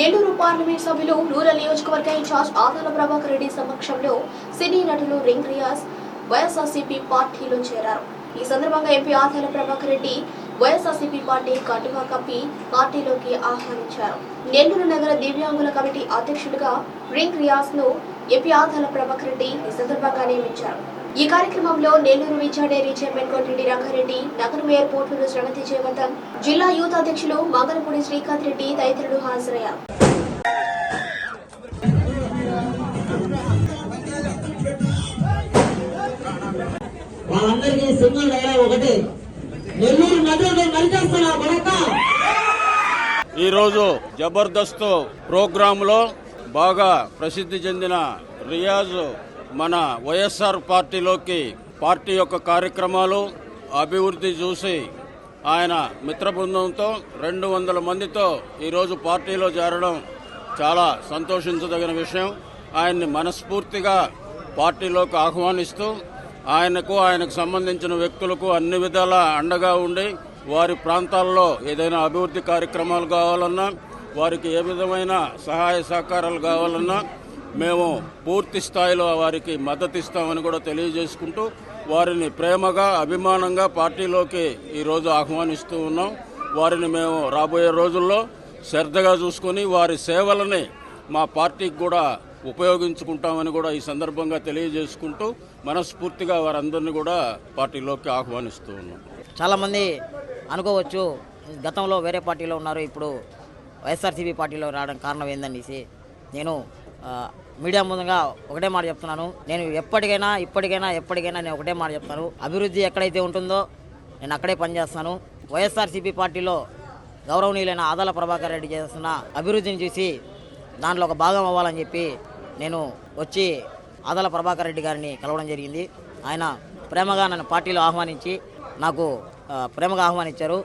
Nellore parliament సభ్యులు rural నియోజకవర్గ incharge Adala Prabhakar Reddy సమక్షంలో సినీ నటులు రింగ్ రియాజ్ వైఎస్ఆర్సీపీ పార్టీలో చేరారు. ఈ సందర్భంగా MP Adala Prabhakar Reddy YSRCP party కటువా కప్పి పార్టీలోకి ఆహ్వానించారు. నెల్లూరు నగర దివ్యాంగుల కమిటీ అధ్యక్షుడిగా రింగ్ రియాజ్ను ఎంపీ ఆదాల ప్రభాకర్ రెడ్డి ఈ సందర్భంగా నియమించారు. ఈ కార్యక్రమంలో నెల్లూరు విద్యా చైర్మన్ కోటిరెడ్డి రంగారెడ్డి నగర మేయర్ పోట్లూరు శ్రవంతి జయవర్ధన్ జిల్లా యూత్ అధ్యక్షులు మంగళపూడి శ్రీకాంత్ రెడ్డి తదితరులు హాజరయ్యారు. వాళ్ళందరికీ సింగిల్ డైలాగ్ ఒకటి. నెల్లూరు నరికేస్తున్నా ఈరోజు జబర్దస్త్ ప్రోగ్రాంలో బాగా ప్రసిద్ధి చెందిన రియాజ్ మన వైఎస్ఆర్ పార్టీలోకి పార్టీ యొక్క కార్యక్రమాలు అభివృద్ధి చూసి ఆయన మిత్ర బృందంతో రెండు వందల మందితో ఈరోజు పార్టీలో చేరడం చాలా సంతోషించదగిన విషయం. ఆయన్ని మనస్ఫూర్తిగా పార్టీలోకి ఆహ్వానిస్తూ ఆయనకు ఆయనకు సంబంధించిన వ్యక్తులకు అన్ని విధాల అండగా ఉండి వారి ప్రాంతాల్లో ఏదైనా అభివృద్ధి కార్యక్రమాలు కావాలన్నా వారికి ఏ విధమైన సహాయ సహకారాలు కావాలన్నా మేము పూర్తి స్థాయిలో వారికి మద్దతు ఇస్తామని కూడా తెలియజేసుకుంటూ వారిని ప్రేమగా అభిమానంగా పార్టీలోకి ఈరోజు ఆహ్వానిస్తూ ఉన్నాం. వారిని మేము రాబోయే రోజుల్లో శ్రద్ధగా చూసుకొని వారి సేవలని మా పార్టీకి కూడా ఉపయోగించుకుంటామని కూడా ఈ సందర్భంగా తెలియజేసుకుంటూ మనస్ఫూర్తిగా వారందరినీ కూడా పార్టీలోకి ఆహ్వానిస్తూ ఉన్నాం. చాలామంది అనుకోవచ్చు గతంలో వేరే పార్టీలో ఉన్నారు ఇప్పుడు వైఎస్ఆర్సీపీ పార్టీలో రావడం కారణం ఏందనేసి. నేను మీడియా ముందుగా ఒకటే మాట చెప్తున్నాను. నేను ఎప్పటికైనా ఇప్పటికైనా ఎప్పటికైనా నేను ఒకటే మాట చెప్తాను. అభివృద్ధి ఎక్కడైతే ఉంటుందో నేను అక్కడే పనిచేస్తాను. వైఎస్ఆర్సీపీ పార్టీలో గౌరవనీయులైన ఆదాల ప్రభాకర్ రెడ్డి చేస్తున్న అభివృద్ధిని చూసి దాంట్లో ఒక భాగం అవ్వాలని చెప్పి నేను వచ్చి ఆదాల ప్రభాకర్ రెడ్డి గారిని కలవడం జరిగింది. ఆయన ప్రేమగా నన్ను పార్టీలో ఆహ్వానించి నాకు ప్రేమగా ఆహ్వానించారు.